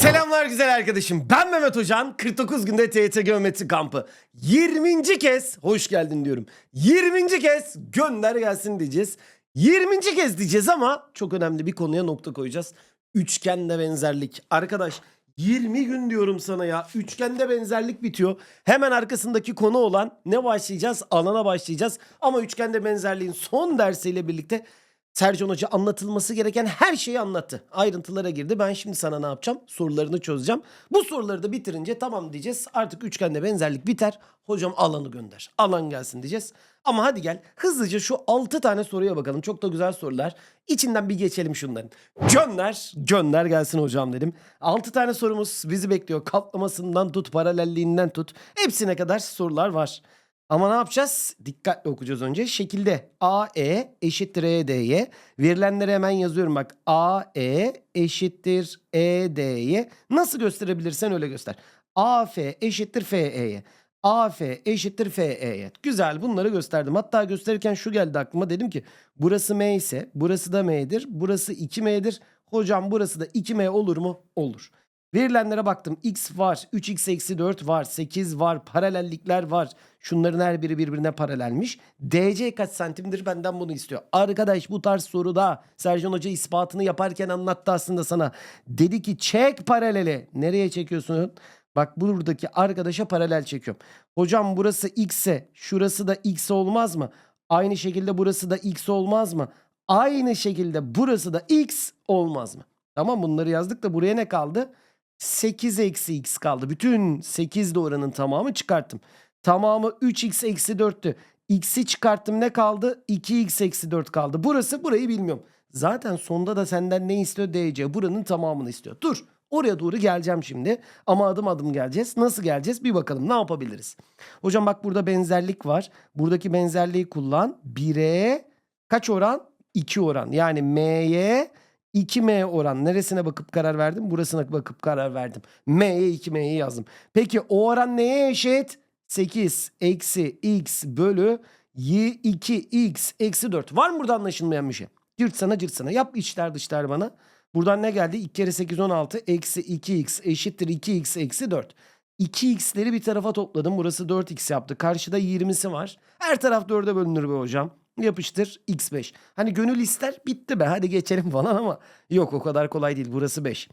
Selamlar güzel arkadaşım. Ben Mehmet Hocan. 49 günde TYT Geometri Kampı. 20. kez hoş geldin diyorum. 20. kez gönder gelsin diyeceğiz. 20. kez diyeceğiz ama çok önemli bir konuya nokta koyacağız. Üçgende benzerlik. Arkadaş 20 gün diyorum sana ya. Üçgende benzerlik bitiyor. Hemen arkasındaki konu olan ne başlayacağız? Alana başlayacağız. Ama üçgende benzerliğin son dersiyle birlikte Sercan Hoca anlatılması gereken her şeyi anlattı. Ayrıntılara girdi. Ben şimdi sana ne yapacağım? Sorularını çözeceğim. Bu soruları da bitirince tamam diyeceğiz. Artık üçgende benzerlik biter. Hocam alanı gönder. Alan gelsin diyeceğiz. Ama hadi gel hızlıca şu 6 tane soruya bakalım. Çok da güzel sorular. İçinden bir geçelim şunların. Gönder, gönder gelsin hocam dedim. 6 tane sorumuz bizi bekliyor. Katlamasından tut, paralelliğinden tut. Hepsine kadar sorular var. Ama ne yapacağız? Dikkatli okuyacağız önce. Şekilde AE eşittir ED'ye. Verilenleri hemen yazıyorum bak. AE eşittir ED'ye. Nasıl gösterebilirsen öyle göster. AF eşittir FE'ye. AF eşittir FE'ye. Güzel bunları gösterdim. Hatta gösterirken şu geldi aklıma. Dedim ki burası M ise burası da M'dir. Burası 2M'dir. Hocam burası da 2M olur mu? Olur. Verilenlere baktım. X var. 3x eksi 4 var. 8 var. Paralellikler var. Şunların her biri birbirine paralelmiş. DC kaç santimdir benden bunu istiyor. Arkadaş bu tarz soruda Sercan Hoca ispatını yaparken anlattı aslında sana. Dedi ki çek paraleli. Nereye çekiyorsun? Bak buradaki arkadaşa paralel çekiyorum. Hocam burası x ise şurası da x olmaz mı? Aynı şekilde burası da x olmaz mı? Aynı şekilde burası da x olmaz mı? Tamam bunları yazdık da buraya ne kaldı? 8 eksi x kaldı. Bütün 8 de oranın tamamı çıkarttım. Tamamı 3x eksi 4'tü. X'i çıkarttım ne kaldı? 2x eksi 4 kaldı. Burası burayı bilmiyorum. Zaten sonda da senden ne istiyor? DC. Buranın tamamını istiyor. Dur. Oraya doğru geleceğim şimdi. Ama adım adım geleceğiz. Nasıl geleceğiz? Bir bakalım ne yapabiliriz? Hocam bak burada benzerlik var. Buradaki benzerliği kullan. 1'e kaç oran? 2 oran. Yani M'ye 2M oran. Neresine bakıp karar verdim? Burasına bakıp karar verdim. M'ye 2M'yi yazdım. Peki o oran neye eşit? 8 eksi x bölü y 2x eksi 4. Var mı burada anlaşılmayan bir şey? Cırtsana cırtsana. Yap içler dışlar bana. Buradan ne geldi? 2 kere 8 16 eksi 2x eşittir 2x eksi 4. 2x'leri bir tarafa topladım. Burası 4x yaptı. Karşıda 20'si var. Her taraf 4'e bölünür be hocam. Yapıştır x5. Hani gönül ister bitti be hadi geçelim falan ama yok o kadar kolay değil. Burası 5.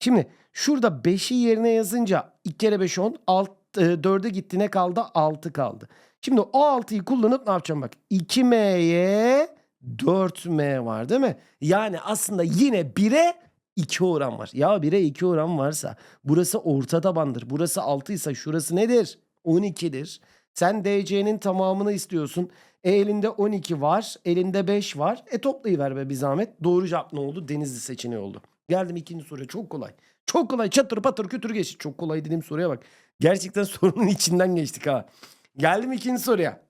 Şimdi şurada 5'i yerine yazınca 2 kere 5 10 alt, e, 4'e gitti ne kaldı? 6 kaldı. Şimdi o 6'yı kullanıp ne yapacağım bak. 2m'ye 4m var değil mi? Yani aslında yine 1'e 2 oran var. Ya 1'e 2 oran varsa burası orta tabandır. Burası 6 ise şurası nedir? 12'dir. Sen DC'nin tamamını istiyorsun. E elinde 12 var. Elinde 5 var. E toplayıver be bir zahmet. Doğru cevap ne oldu? Denizli seçeneği oldu. Geldim ikinci soruya. Çok kolay. Çok kolay. Çatır patır kütür geçti. Çok kolay dediğim soruya bak. Gerçekten sorunun içinden geçtik ha. Geldim ikinci soruya.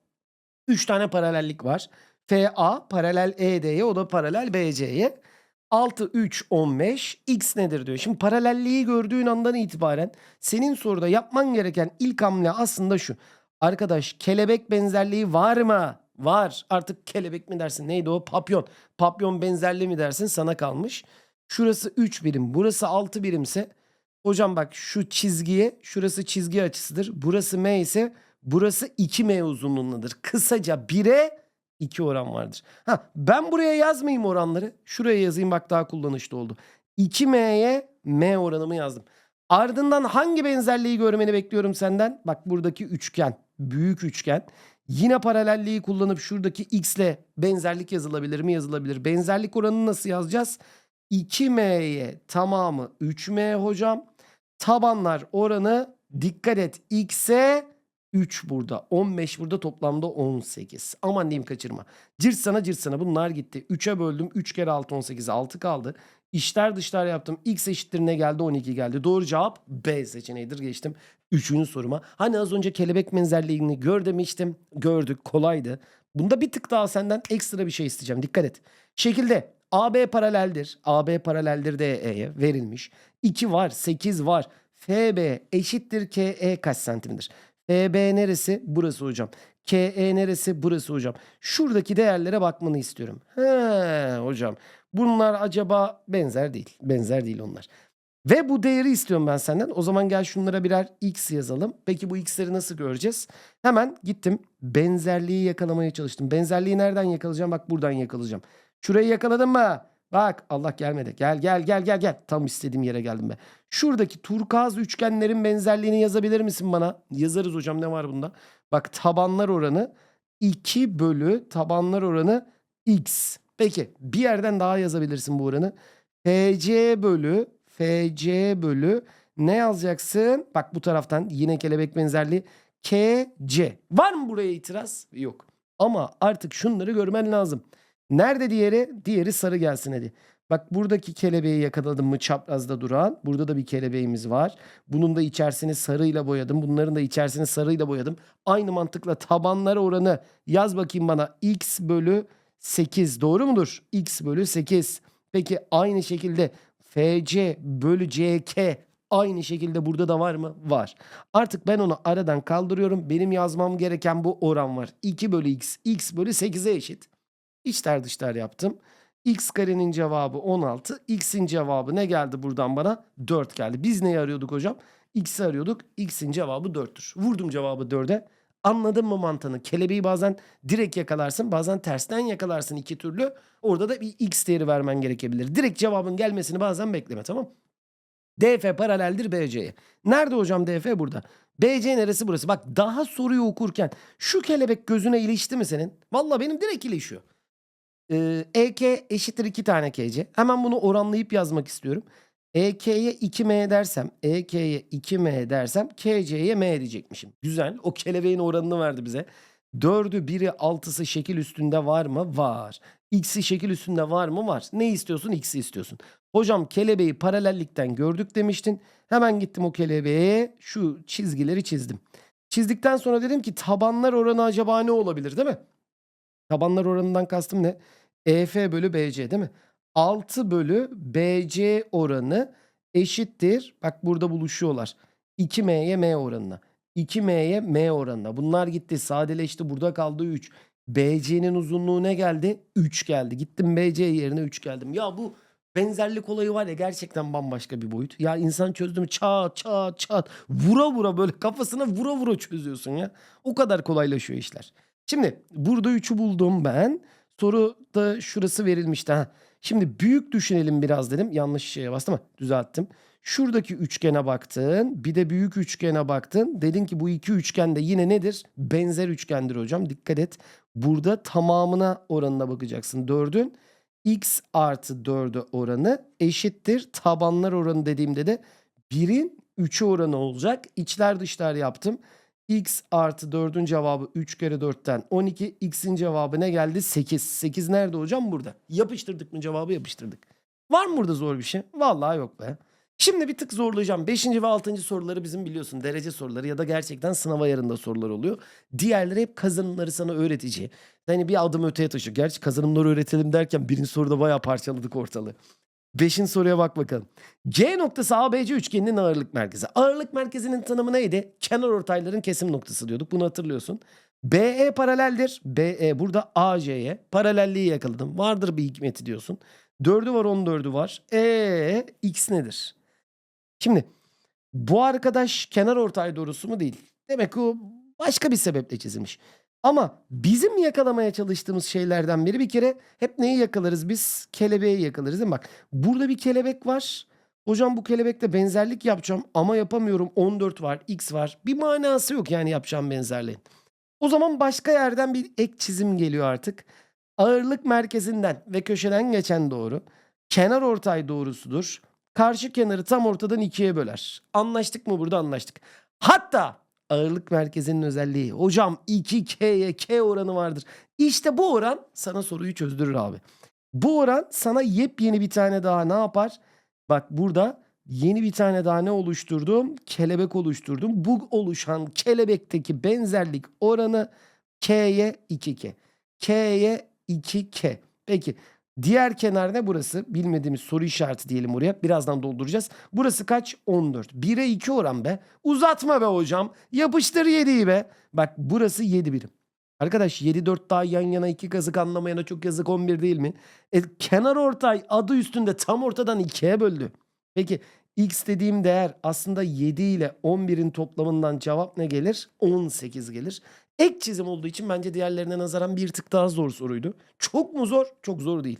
3 tane paralellik var. FA paralel ED'ye o da paralel BC'ye. 6, 3, 15. X nedir diyor. Şimdi paralelliği gördüğün andan itibaren senin soruda yapman gereken ilk hamle aslında şu. Arkadaş kelebek benzerliği var mı? Var. Artık kelebek mi dersin? Neydi o? Papyon. Papyon benzerliği mi dersin? Sana kalmış. Şurası 3 birim. Burası 6 birimse hocam bak şu çizgiye şurası çizgi açısıdır. Burası M ise burası 2M uzunluğundadır. Kısaca 1'e 2 oran vardır. Ha ben buraya yazmayayım oranları. Şuraya yazayım bak daha kullanışlı oldu. 2M'ye M oranımı yazdım. Ardından hangi benzerliği görmeni bekliyorum senden? Bak buradaki üçgen, büyük üçgen. Yine paralelliği kullanıp şuradaki x ile benzerlik yazılabilir mi? Yazılabilir. Benzerlik oranını nasıl yazacağız? 2m'ye tamamı 3m hocam. Tabanlar oranı dikkat et x'e 3 burada. 15 burada toplamda 18. Aman diyeyim kaçırma. Cırsana cırsana bunlar gitti. 3'e böldüm. 3 kere 6 18 6 kaldı. İşler dışlar yaptım. X eşittir ne geldi? 12 geldi. Doğru cevap B seçeneğidir. Geçtim. Üçüncü soruma. Hani az önce kelebek benzerliğini gör demiştim. Gördük. Kolaydı. Bunda bir tık daha senden ekstra bir şey isteyeceğim. Dikkat et. Şekilde AB paraleldir. AB paraleldir DE'ye verilmiş. 2 var. 8 var. FB eşittir KE kaç santimdir? FB neresi? Burası hocam. KE neresi? Burası hocam. Şuradaki değerlere bakmanı istiyorum. He hocam. Bunlar acaba benzer değil. Benzer değil onlar. Ve bu değeri istiyorum ben senden. O zaman gel şunlara birer x yazalım. Peki bu x'leri nasıl göreceğiz? Hemen gittim benzerliği yakalamaya çalıştım. Benzerliği nereden yakalayacağım? Bak buradan yakalayacağım. Şurayı yakaladın mı? Bak Allah gelmedi. Gel gel gel gel gel. Tam istediğim yere geldim be. Şuradaki turkuaz üçgenlerin benzerliğini yazabilir misin bana? Yazarız hocam ne var bunda? Bak tabanlar oranı 2 bölü tabanlar oranı x. Peki bir yerden daha yazabilirsin bu oranı. FC bölü FC bölü ne yazacaksın? Bak bu taraftan yine kelebek benzerliği KC. Var mı buraya itiraz? Yok. Ama artık şunları görmen lazım. Nerede diğeri? Diğeri sarı gelsin hadi. Bak buradaki kelebeği yakaladım mı çaprazda duran. Burada da bir kelebeğimiz var. Bunun da içerisini sarıyla boyadım. Bunların da içerisini sarıyla boyadım. Aynı mantıkla tabanlar oranı yaz bakayım bana. X bölü 8 doğru mudur? X bölü 8. Peki aynı şekilde FC bölü CK aynı şekilde burada da var mı? Var. Artık ben onu aradan kaldırıyorum. Benim yazmam gereken bu oran var. 2 bölü x. x bölü 8'e eşit. İçler dışlar yaptım. X karenin cevabı 16. X'in cevabı ne geldi buradan bana? 4 geldi. Biz neyi arıyorduk hocam? X'i arıyorduk. X'in cevabı 4'tür. Vurdum cevabı 4'e. Anladın mı mantığını? Kelebeği bazen direkt yakalarsın, bazen tersten yakalarsın iki türlü. Orada da bir x değeri vermen gerekebilir. Direkt cevabın gelmesini bazen bekleme tamam? DF paraleldir BC'ye. Nerede hocam DF burada? BC neresi burası? Bak daha soruyu okurken şu kelebek gözüne ilişti mi senin? Valla benim direkt ilişiyor. Ee, EK eşittir 2 tane KC. Hemen bunu oranlayıp yazmak istiyorum. EK'ye 2M dersem, EK'ye 2M dersem KC'ye M diyecekmişim. Güzel. O kelebeğin oranını verdi bize. 4'ü 1'i 6'sı şekil üstünde var mı? Var. X'i şekil üstünde var mı? Var. Ne istiyorsun? X'i istiyorsun. Hocam kelebeği paralellikten gördük demiştin. Hemen gittim o kelebeğe şu çizgileri çizdim. Çizdikten sonra dedim ki tabanlar oranı acaba ne olabilir değil mi? Tabanlar oranından kastım ne? EF bölü BC değil mi? 6 bölü BC oranı eşittir. Bak burada buluşuyorlar. 2M'ye M oranına. 2M'ye M oranına. Bunlar gitti. Sadeleşti. Burada kaldı 3. BC'nin uzunluğu ne geldi? 3 geldi. Gittim BC yerine 3 geldim. Ya bu benzerlik olayı var ya gerçekten bambaşka bir boyut. Ya insan çözdü çat çat çat vura vura böyle kafasına vura vura çözüyorsun ya. O kadar kolaylaşıyor işler. Şimdi burada 3'ü buldum ben. Soru da şurası verilmişti. Ha. Şimdi büyük düşünelim biraz dedim. Yanlış şeye bastım ama düzelttim. Şuradaki üçgene baktın. Bir de büyük üçgene baktın. Dedin ki bu iki üçgen de yine nedir? Benzer üçgendir hocam. Dikkat et. Burada tamamına oranına bakacaksın. 4'ün x artı 4'e oranı eşittir. Tabanlar oranı dediğimde de 1'in 3'ü oranı olacak. İçler dışlar yaptım. X artı 4'ün cevabı 3 kere 4'ten 12. x'in cevabı ne geldi? 8. 8 nerede hocam? Burada. Yapıştırdık mı cevabı yapıştırdık. Var mı burada zor bir şey? Vallahi yok be. Şimdi bir tık zorlayacağım. 5. ve 6. soruları bizim biliyorsun derece soruları ya da gerçekten sınav ayarında sorular oluyor. Diğerleri hep kazanımları sana öğretici. Yani bir adım öteye taşı. Gerçi kazanımları öğretelim derken birinci soruda bayağı parçaladık ortalığı. Beşin soruya bak bakalım. G noktası ABC üçgeninin ağırlık merkezi. Ağırlık merkezinin tanımı neydi? Kenar ortayların kesim noktası diyorduk. Bunu hatırlıyorsun. BE paraleldir. BE burada AC'ye. Paralelliği yakaladım. Vardır bir hikmeti diyorsun. 4'ü var 14'ü var. E X nedir? Şimdi bu arkadaş kenar ortay doğrusu mu değil? Demek ki o başka bir sebeple çizilmiş. Ama bizim yakalamaya çalıştığımız şeylerden biri bir kere hep neyi yakalarız biz? Kelebeği yakalarız değil mi? Bak burada bir kelebek var. Hocam bu kelebekle benzerlik yapacağım ama yapamıyorum. 14 var, x var. Bir manası yok yani yapacağım benzerliğin. O zaman başka yerden bir ek çizim geliyor artık. Ağırlık merkezinden ve köşeden geçen doğru kenar ortay doğrusudur. Karşı kenarı tam ortadan ikiye böler. Anlaştık mı burada anlaştık. Hatta ağırlık merkezinin özelliği. Hocam 2K'ye K oranı vardır. İşte bu oran sana soruyu çözdürür abi. Bu oran sana yepyeni bir tane daha ne yapar? Bak burada yeni bir tane daha ne oluşturdum? Kelebek oluşturdum. Bu oluşan kelebekteki benzerlik oranı K'ye 2K. K'ye 2K. Peki diğer kenar ne burası? Bilmediğimiz soru işareti diyelim oraya. Birazdan dolduracağız. Burası kaç? 14. 1'e 2 oran be. Uzatma be hocam. Yapıştır 7'yi be. Bak burası 7 birim. Arkadaş 7 4 daha yan yana 2 kazık anlamayana çok yazık 11 değil mi? E, kenar ortay adı üstünde tam ortadan 2'ye böldü. Peki x dediğim değer aslında 7 ile 11'in toplamından cevap ne gelir? 18 gelir. Ek çizim olduğu için bence diğerlerine nazaran bir tık daha zor soruydu. Çok mu zor? Çok zor değil.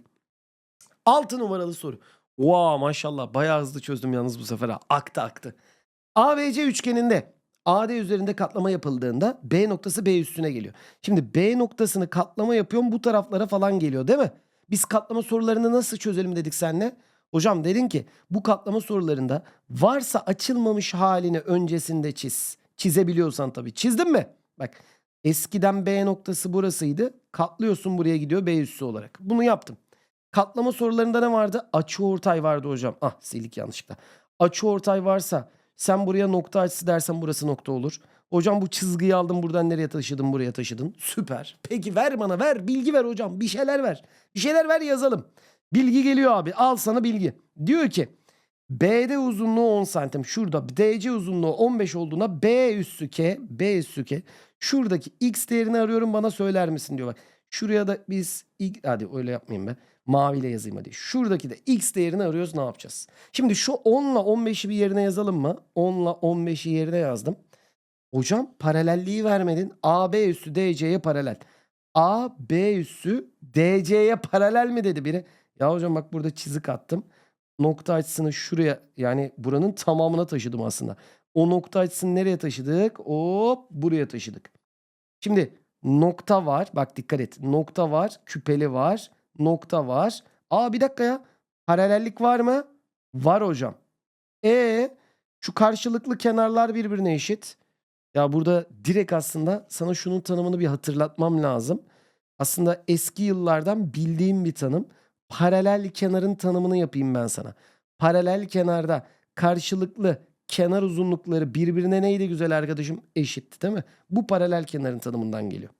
6 numaralı soru. Wow maşallah bayağı hızlı çözdüm yalnız bu sefer ha. Aktı aktı. ABC üçgeninde AD üzerinde katlama yapıldığında B noktası B üstüne geliyor. Şimdi B noktasını katlama yapıyorum bu taraflara falan geliyor değil mi? Biz katlama sorularını nasıl çözelim dedik senle? Hocam dedin ki bu katlama sorularında varsa açılmamış halini öncesinde çiz. Çizebiliyorsan tabii. Çizdin mi? Bak eskiden B noktası burasıydı. Katlıyorsun buraya gidiyor B üssü olarak. Bunu yaptım. Katlama sorularında ne vardı? Açı ortay vardı hocam. Ah sildik yanlışlıkla. Açı ortay varsa sen buraya nokta açısı dersen burası nokta olur. Hocam bu çizgiyi aldım buradan nereye taşıdın buraya taşıdın. Süper. Peki ver bana ver bilgi ver hocam bir şeyler ver. Bir şeyler ver yazalım. Bilgi geliyor abi al sana bilgi. Diyor ki BD uzunluğu 10 santim. Şurada DC uzunluğu 15 olduğuna B üssü K, B üssü K. Şuradaki X değerini arıyorum bana söyler misin diyor bak. Şuraya da biz hadi öyle yapmayayım ben. Maviyle yazayım hadi. Şuradaki de X değerini arıyoruz ne yapacağız? Şimdi şu 10 ile 15'i bir yerine yazalım mı? 10 ile 15'i yerine yazdım. Hocam paralelliği vermedin. AB üssü DC'ye paralel. AB üssü DC'ye paralel mi dedi biri? Ya hocam bak burada çizik attım. Nokta açısını şuraya yani buranın tamamına taşıdım aslında. O nokta açısını nereye taşıdık? Hop buraya taşıdık. Şimdi nokta var. Bak dikkat et. Nokta var. Küpeli var. Nokta var. Aa bir dakika ya. Paralellik var mı? Var hocam. E şu karşılıklı kenarlar birbirine eşit. Ya burada direkt aslında sana şunun tanımını bir hatırlatmam lazım. Aslında eski yıllardan bildiğim bir tanım. Paralel kenarın tanımını yapayım ben sana. Paralel kenarda karşılıklı kenar uzunlukları birbirine neydi güzel arkadaşım? Eşitti değil mi? Bu paralel kenarın tanımından geliyor.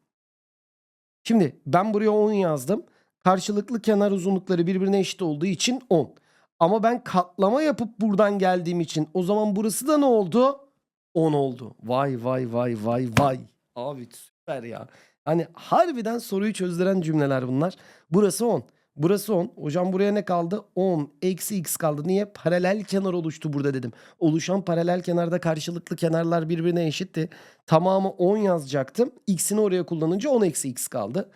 Şimdi ben buraya 10 yazdım. Karşılıklı kenar uzunlukları birbirine eşit olduğu için 10. Ama ben katlama yapıp buradan geldiğim için o zaman burası da ne oldu? 10 oldu. Vay vay vay vay vay. Abi süper ya. Hani harbiden soruyu çözdüren cümleler bunlar. Burası 10. Burası 10. Hocam buraya ne kaldı? 10 eksi x kaldı. Niye? Paralel kenar oluştu burada dedim. Oluşan paralel kenarda karşılıklı kenarlar birbirine eşitti. Tamamı 10 yazacaktım. X'ini oraya kullanınca 10 eksi x kaldı.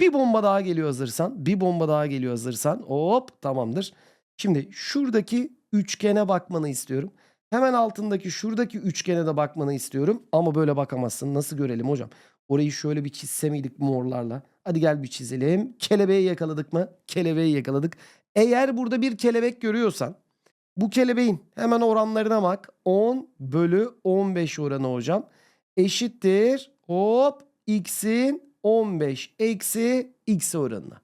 Bir bomba daha geliyor hazırsan. Bir bomba daha geliyor hazırsan. Hop tamamdır. Şimdi şuradaki üçgene bakmanı istiyorum. Hemen altındaki şuradaki üçgene de bakmanı istiyorum. Ama böyle bakamazsın. Nasıl görelim hocam? Orayı şöyle bir çizse miydik morlarla? Hadi gel bir çizelim. Kelebeği yakaladık mı? Kelebeği yakaladık. Eğer burada bir kelebek görüyorsan bu kelebeğin hemen oranlarına bak. 10 bölü 15 oranı hocam. Eşittir. Hop x'in 15 eksi x oranına.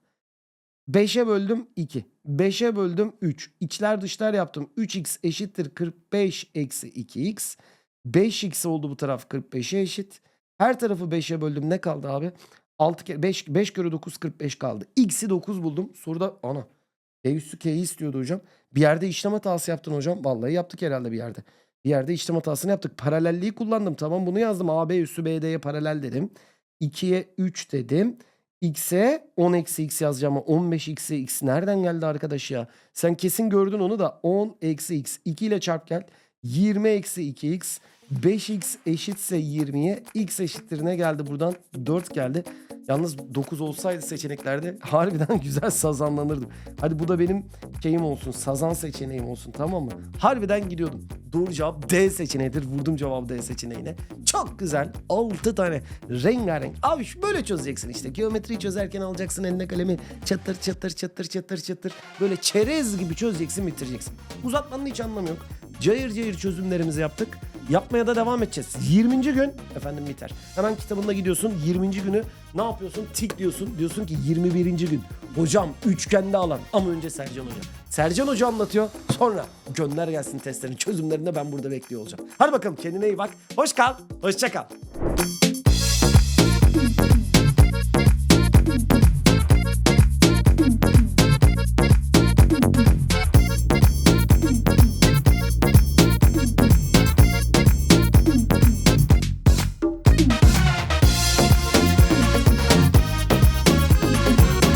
5'e böldüm 2. 5'e böldüm 3. İçler dışlar yaptım. 3x eşittir 45 eksi 2x. 5x oldu bu taraf 45'e eşit. Her tarafı 5'e böldüm. Ne kaldı abi? 6 kere 5, 5 kere 9 45 kaldı. X'i 9 buldum. Soruda ana. D üssü K'yi istiyordu hocam. Bir yerde işlem hatası yaptın hocam. Vallahi yaptık herhalde bir yerde. Bir yerde işlem hatasını yaptık. Paralelliği kullandım. Tamam bunu yazdım. AB üssü BD'ye paralel dedim. 2'ye 3 dedim. X'e 10 eksi x yazacağım ama 15 x'e x nereden geldi arkadaş ya? Sen kesin gördün onu da 10 eksi x 2 ile çarp gel. 20 eksi 2x 5x eşitse 20'ye x eşittir ne geldi buradan? 4 geldi. Yalnız 9 olsaydı seçeneklerde harbiden güzel sazanlanırdım. Hadi bu da benim şeyim olsun. Sazan seçeneğim olsun tamam mı? Harbiden gidiyordum. Doğru cevap D seçeneğidir. Vurdum cevabı D seçeneğine. Çok güzel. 6 tane rengarenk. Abi böyle çözeceksin işte. Geometriyi çözerken alacaksın eline kalemi. Çatır çatır çatır çatır çatır. Böyle çerez gibi çözeceksin bitireceksin. Uzatmanın hiç anlamı yok. Cayır cayır çözümlerimizi yaptık. Yapmaya da devam edeceğiz. 20. gün efendim biter. Hemen kitabında gidiyorsun 20. günü ne yapıyorsun? Tik diyorsun. Diyorsun ki 21. gün. Hocam üçgende alan ama önce Sercan Hoca. Sercan Hoca anlatıyor. Sonra gönder gelsin testlerin çözümlerinde ben burada bekliyor olacağım. Hadi bakalım kendine iyi bak. Hoş kal. Hoşça kal.